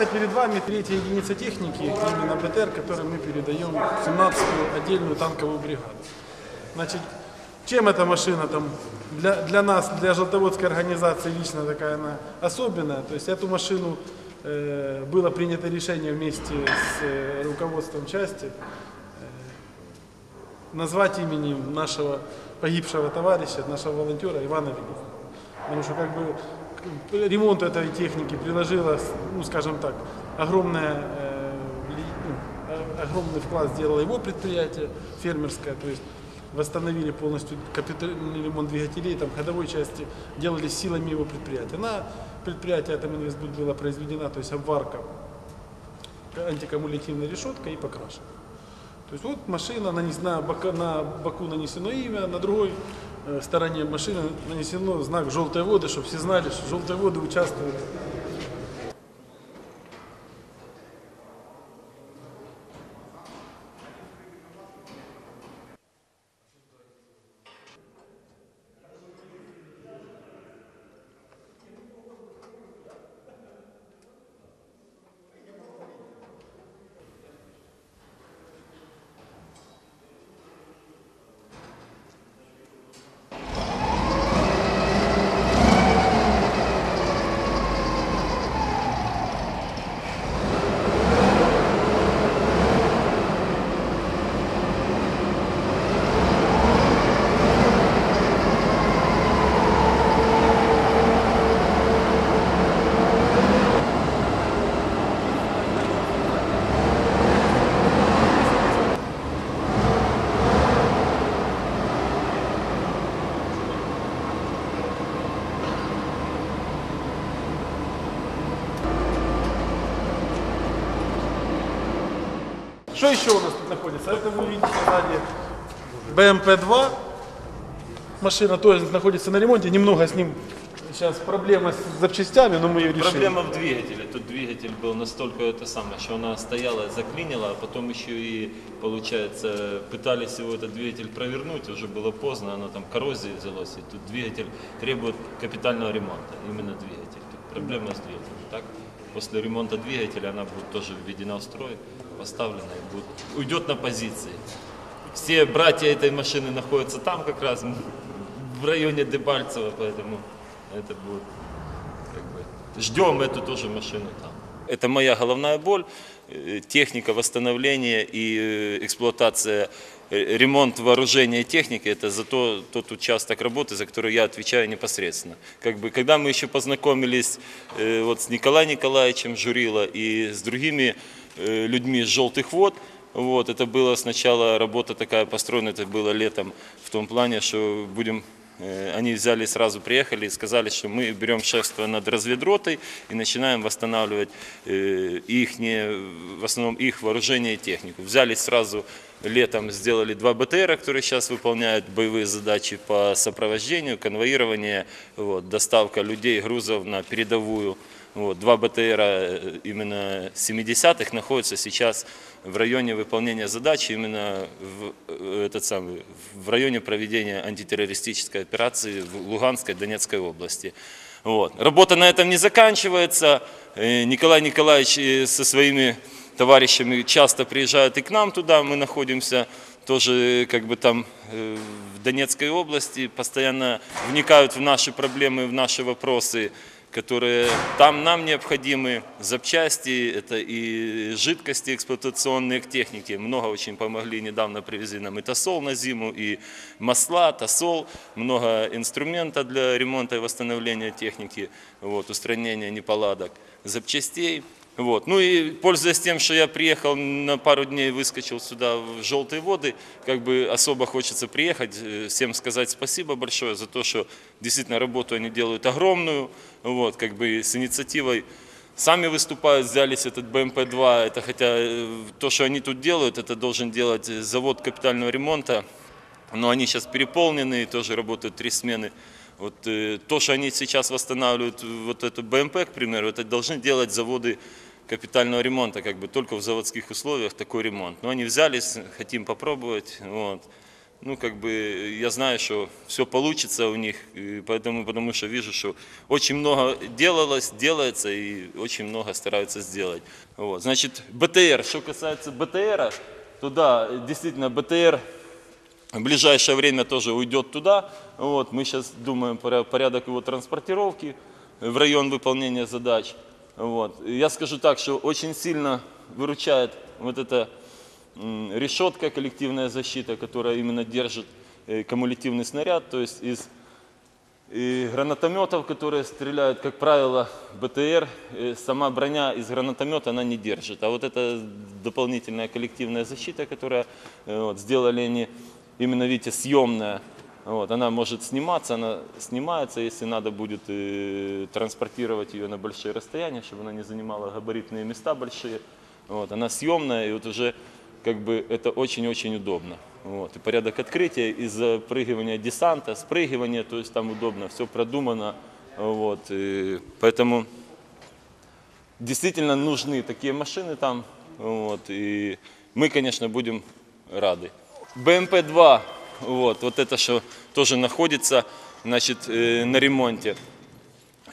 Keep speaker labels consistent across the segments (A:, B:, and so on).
A: это перед вами третья единица техники, именно БТР, который мы передаем в 17-ю отдельную танковую бригаду. Значит, чем эта машина там для, для нас, для желтоводской организации лично такая она особенная. То есть эту машину э, было принято решение вместе с э, руководством части э, назвать именем нашего погибшего товарища, нашего волонтера Ивана Великого. Потому что как бы к ремонту этой техники приложила, ну скажем так, огромное, э, ну, огромный вклад сделало его предприятие фермерское, то есть восстановили полностью капитальный ремонт двигателей, там ходовой части делали силами его предприятия. На предприятии этом инвестбуд была произведена, то есть обварка антикумулятивной решеткой и покрашена. То есть вот машина нанесена, на боку нанесено имя, на другой стороне машины нанесено знак «желтые воды», чтобы все знали, что желтые воды участвуют. Что еще у нас тут находится? Это вы видите сзади БМП-2. Машина тоже находится на ремонте. Немного с ним сейчас проблема с запчастями, но мы ее решили.
B: Проблема в двигателе. Тут двигатель был настолько это самое, что она стояла, заклинила, а потом еще и, получается, пытались его этот двигатель провернуть, уже было поздно, она там коррозией взялась, и тут двигатель требует капитального ремонта, именно двигатель. Тут проблема с двигателем. Так, после ремонта двигателя она будет тоже введена в строй, поставлена и будет, уйдет на позиции. Все братья этой машины находятся там как раз, в районе Дебальцева, поэтому это будет как бы, ждем эту тоже машину там. Это моя головная боль, э, техника восстановления и э, эксплуатация, э, ремонт вооружения и техники, это за то, тот участок работы, за который я отвечаю непосредственно. Как бы, когда мы еще познакомились вот, с Николаем Николаевичем Журило и с другими людьми из «Желтых вод», вот, это было сначала работа такая построена, это было летом, в том плане, что будем Э, Они взяли сразу, приехали и сказали, что мы берем шефство над разведротой и начинаем восстанавливать э, их, в основном их вооружение и технику. Взяли сразу летом, сделали два БТРа, которые сейчас выполняют боевые задачи по сопровождению, конвоированию, вот, доставка людей, грузов на передовую. Вот, два БТРа э, именно 70-х находятся сейчас в районе выполнения задачи, именно в, э, этот самый, в районе проведения антитеррористической операции в Луганской, Донецкой области. Вот. Работа на этом не заканчивается. Э, Николай Николаевич со своими товарищами часто приезжают и к нам туда, мы находимся тоже как бы там в Донецкой области, постоянно вникают в наши проблемы, в наши вопросы которые там нам необходимы, запчасти, это и жидкости эксплуатационные к технике. Много очень помогли, недавно привезли нам и тосол на зиму, и масла, тосол, много инструмента для ремонта и восстановления техники, вот, устранения неполадок, запчастей. Вот. Ну и пользуясь тем, что я приехал на пару дней, выскочил сюда в желтые воды, как бы особо хочется приехать, э, всем сказать спасибо большое за то, что действительно работу они делают огромную, вот, как бы с инициативой сами выступают, взялись этот БМП-2, это хотя э, то, что они тут делают, это должен делать завод капитального ремонта, но они сейчас переполнены, тоже работают три смены. Вот э, то, что они сейчас восстанавливают, э, вот эту БМП, к примеру, это должны делать заводы капитального ремонта, как бы только в заводских условиях такой ремонт. Но они взялись, хотим попробовать, вот. Ну, как бы, я знаю, что все получится у них, поэтому, потому что вижу, что очень много делалось, делается, и очень много стараются сделать. Вот. Значит, БТР, что касается БТРа, то да, действительно, БТР в ближайшее время тоже уйдет туда. Вот, мы сейчас думаем порядок его транспортировки в район выполнения задач. Вот. Я скажу так, что очень сильно выручает вот эта м, решетка, коллективная защита, которая именно держит э, кумулятивный снаряд, то есть из и гранатометов, которые стреляют, как правило, БТР, сама броня из гранатомета она не держит. А вот эта дополнительная коллективная защита, которая э, вот, сделали они, именно видите, съемная, вот, она может сниматься, она снимается, если надо будет э, транспортировать ее на большие расстояния, чтобы она не занимала габаритные места большие. Вот, она съемная, и вот уже как бы это очень-очень удобно. Вот. И порядок открытия, и запрыгивания десанта, спрыгивания, то есть там удобно, все продумано. Вот. И поэтому действительно нужны такие машины там. Вот. И мы, конечно, будем рады. БМП-2, вот, вот это что тоже находится значит, э, на ремонте.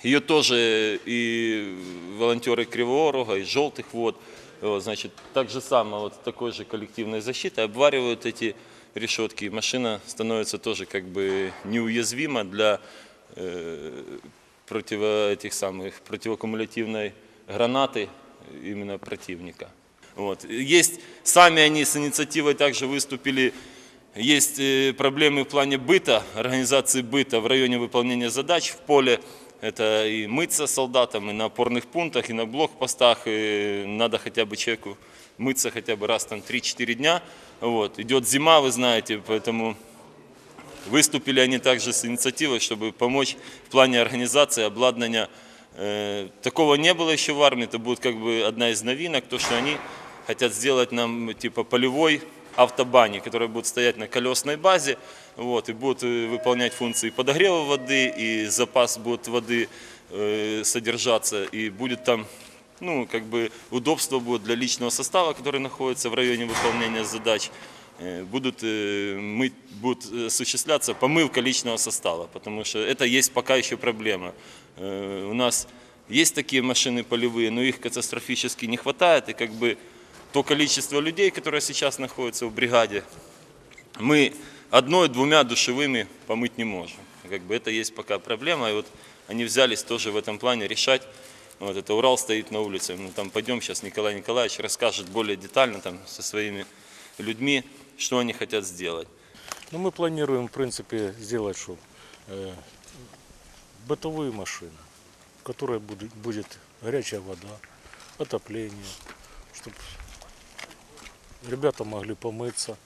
B: Ее тоже и волонтеры Кривого Рога, и Желтых вод, вот, значит, так же самое, вот такой же коллективной защитой обваривают эти решетки. Машина становится тоже как бы неуязвима для э, противо, этих самых, противокумулятивной гранаты именно противника. Вот. Есть, сами они с инициативой также выступили есть э, проблемы в плане быта, организации быта в районе выполнения задач в поле. Это и мыться солдатам, и на опорных пунктах, и на блокпостах. И надо хотя бы человеку мыться хотя бы раз там 3-4 дня. Вот. Идет зима, вы знаете, поэтому выступили они также с инициативой, чтобы помочь в плане организации, обладнания. Э, Такого не было еще в армии, это будет как бы одна из новинок, то, что они хотят сделать нам типа полевой автобани, которая будет стоять на колесной базе вот, и будет э, выполнять функции подогрева воды, и запас будет воды э, содержаться, и будет там ну, как бы удобство будет для личного состава, который находится в районе выполнения задач. Э, Будут, э, мыть, будет осуществляться помывка личного состава, потому что это есть пока еще проблема. У нас есть такие машины полевые, но их катастрофически не хватает, и как бы то количество людей, которое сейчас находится в бригаде, мы одной-двумя душевыми помыть не можем. Как бы это есть пока проблема, и вот они взялись тоже в этом плане решать. Вот это Урал стоит на улице, мы там пойдем сейчас, Николай Николаевич расскажет более детально там со своими людьми, что они хотят сделать.
C: Ну, мы планируем, в принципе, сделать что? Э, бытовые машины, в которой будет, будет горячая вода, отопление, чтобы ребята могли помыться,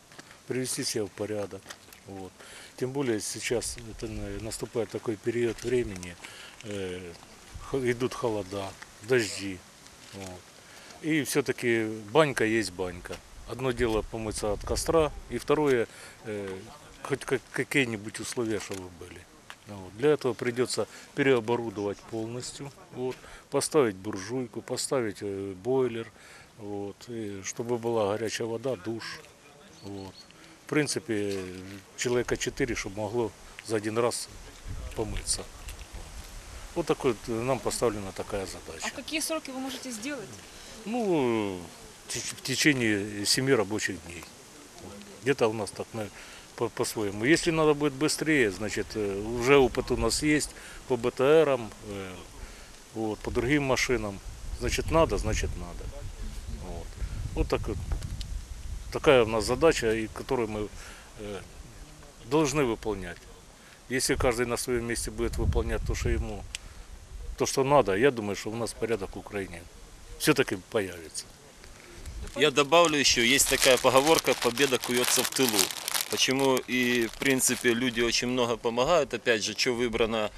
C: привести себя в порядок. Вот. Тем более сейчас это, на- наступает такой период времени, э, идут холода, дожди. Вот. И все-таки банька есть банька. Одно дело помыться от костра, и второе, э, хоть как- какие-нибудь условия, чтобы были. Вот. Для этого придется переоборудовать полностью, вот, поставить буржуйку, поставить э, бойлер, вот, и чтобы была горячая вода, душ. Вот. В принципе, человека 4, чтобы могло за один раз помыться. Вот такой э, нам поставлена такая
D: А
C: задача.
D: в какие сроки вы можете сделать?
C: Ну, в теч- в течение семи рабочих дней. Вот. Где-то у нас так на- по- по-своему. Если надо будет быстрее, значит, э, уже опыт у нас есть по БТРам, э, вот, по другим машинам. Значит, надо, значит, надо. Вот, так вот. Такая у нас задача, и которую мы э, должны выполнять. Если каждый на своем месте будет выполнять то, что ему, то, что надо, я думаю, что у нас порядок в Украине все-таки появится.
B: Я добавлю еще, есть такая поговорка «победа куется в тылу». Почему и, в принципе, люди очень много помогают. Опять же, что выбрана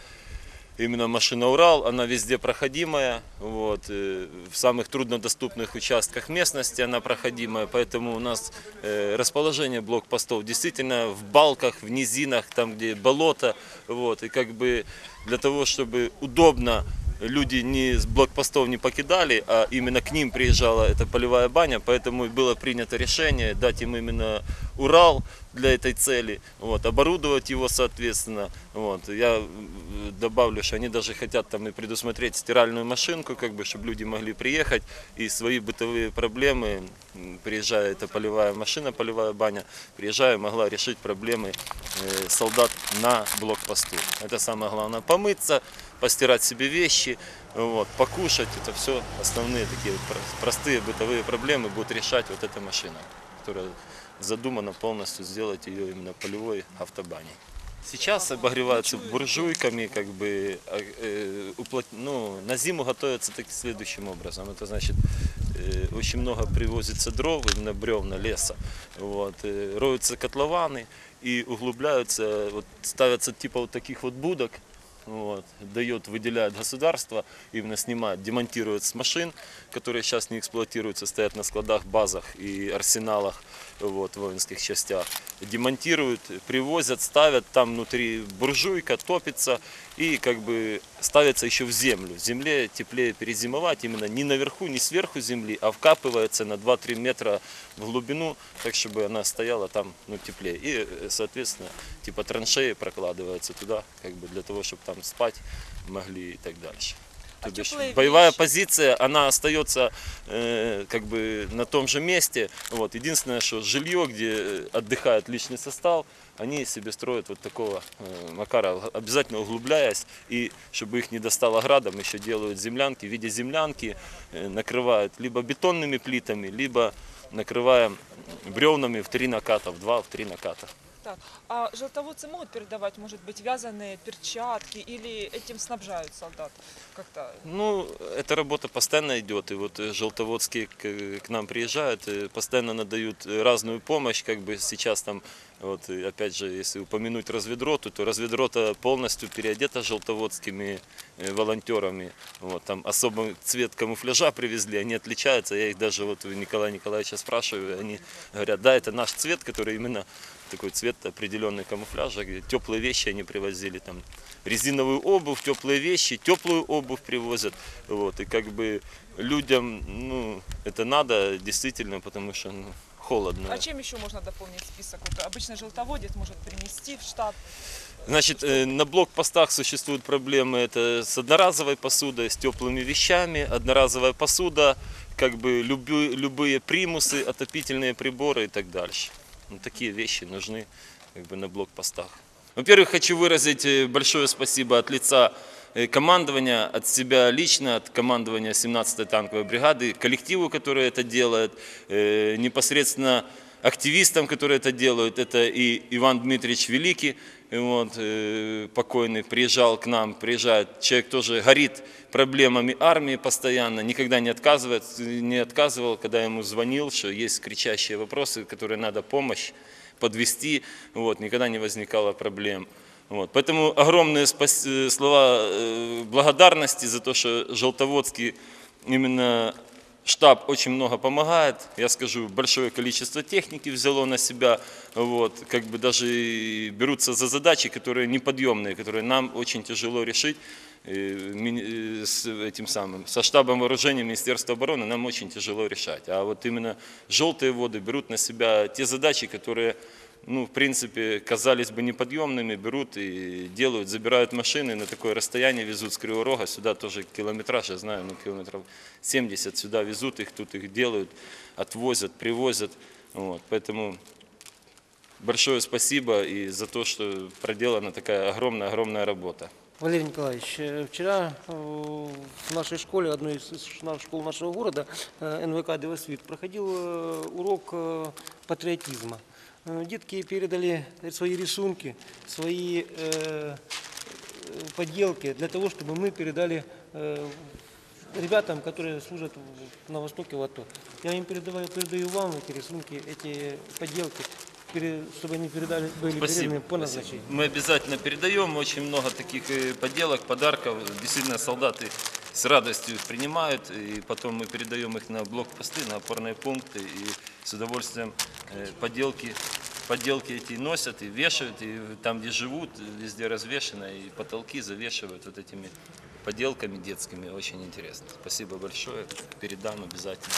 B: именно машина Урал, она везде проходимая. Вот, э, в самых труднодоступных участках местности она проходимая. Поэтому у нас э, расположение блокпостов действительно в балках, в низинах, там, где болото. Вот, и как бы для того, чтобы удобно люди не с блокпостов не покидали, а именно к ним приезжала эта полевая баня, поэтому было принято решение дать им именно Урал для этой цели, вот, оборудовать его соответственно. Вот. Я м, добавлю, что они даже хотят там и предусмотреть стиральную машинку, как бы, чтобы люди могли приехать и свои бытовые проблемы, приезжая эта полевая машина, полевая баня, приезжая, могла решить проблемы э, солдат на блокпосту. Это самое главное. Помыться, постирать себе вещи, вот, покушать, это все основные такие про- простые бытовые проблемы будет решать вот эта машина, которая задумана полностью сделать ее именно полевой автобаней. Сейчас обогреваются буржуйками, как бы э, уплот- ну, на зиму готовятся так, следующим образом. Это значит, э, очень много привозится дров, именно бревна леса. Вот, э, роются котлованы и углубляются, вот, ставятся типа вот таких вот будок, вот, дает, выделяет государство, именно снимает, демонтирует с машин, которые сейчас не эксплуатируются, стоят на складах, базах и арсеналах, вот, воинских частях. Демонтируют, привозят, ставят, там внутри буржуйка, топится и как бы ставится еще в землю. В земле теплее перезимовать, именно не наверху, не сверху земли, а вкапывается на 2-3 метра в глубину, так чтобы она стояла там ну, теплее. И, э, соответственно, типа траншеи прокладываются туда, как бы для того, чтобы там спать могли и так дальше.
D: А
B: То бишь, боевая
D: вещи?
B: позиция, она остается э, как бы на том же месте. Вот. Единственное, что жилье, где э, отдыхает личный состав, они себе строят вот такого э, макара, обязательно углубляясь, и чтобы их не достало градом, еще делают землянки, в виде землянки э, накрывают либо бетонными плитами, либо накрываем бревнами в три наката, в два, в три наката.
D: Так, а желтоводцы могут передавать, может быть, вязаные перчатки или этим снабжают солдат как-то?
B: Ну, эта работа постоянно идет, и вот э, желтоводские к, к нам приезжают, постоянно надают разную помощь, как бы сейчас там, вот и опять же, если упомянуть разведроту, то разведрота полностью переодета желтоводскими э, волонтерами, вот, там особый цвет камуфляжа привезли, они отличаются, я их даже вот Николая Николаевича спрашиваю, они говорят, да, это наш цвет, который именно такой цвет определенный камуфляжа, теплые вещи они привозили, там резиновую обувь, теплые вещи, теплую обувь привозят, вот, и как бы людям, ну, это надо действительно, потому что ну, холодно.
D: А чем еще можно дополнить список? Вот обычно желтоводец может принести в штаб.
B: Значит, э, на блокпостах существуют проблемы это с одноразовой посудой, с теплыми вещами, одноразовая посуда, как бы любые, любые примусы, отопительные приборы и так дальше. Ну, такие вещи нужны как бы, на блокпостах. Во-первых, хочу выразить э, большое спасибо от лица командования, от себя лично, от командования 17-й танковой бригады, коллективу, который это делает, э, непосредственно активистам, которые это делают. Это и Иван Дмитриевич Великий, и вот, э, покойный, приезжал к нам, приезжает, человек тоже горит проблемами армии постоянно, никогда не отказывает, не отказывал, когда ему звонил, что есть кричащие вопросы, которые надо помощь подвести, вот, никогда не возникало проблем. Вот. Поэтому огромные спас- э, слова э, благодарности за то, что Желтоводский именно штаб очень много помогает. Я скажу, большое количество техники взяло на себя. Вот, как бы даже берутся за задачи, которые неподъемные, которые нам очень тяжело решить. Э, с этим самым, со штабом вооружения Министерства обороны нам очень тяжело решать. А вот именно желтые воды берут на себя те задачи, которые ну, в принципе, казались бы неподъемными, берут и делают, забирают машины на такое расстояние, везут с Кривого Рога, сюда тоже километраж, я знаю, ну, километров 70, сюда везут их, тут их делают, отвозят, привозят. Вот, поэтому большое спасибо и за то, что проделана такая огромная-огромная работа.
E: Валерий Николаевич, э, вчера э, в нашей школе, одной из школ нашего города, э, НВК «Девосвит», проходил урок патриотизма. Э, Детки передали свои рисунки, свои э, поделки для того, чтобы мы передали э, ребятам, которые служат на востоке в АТО. Я им передаваю, передаю вам эти рисунки, эти поделки, пере- чтобы они передали, были переданы по
B: Спасибо.
E: назначению.
B: Мы обязательно передаем очень много таких поделок, подарков. Действительно, солдаты с радостью принимают, и потом мы передаем их на блокпосты, на опорные пункты, и с удовольствием э, поделки, поделки эти носят и вешают, и там, где живут, везде развешено, и потолки завешивают вот этими поделками детскими. Очень интересно. Спасибо большое. Передам обязательно.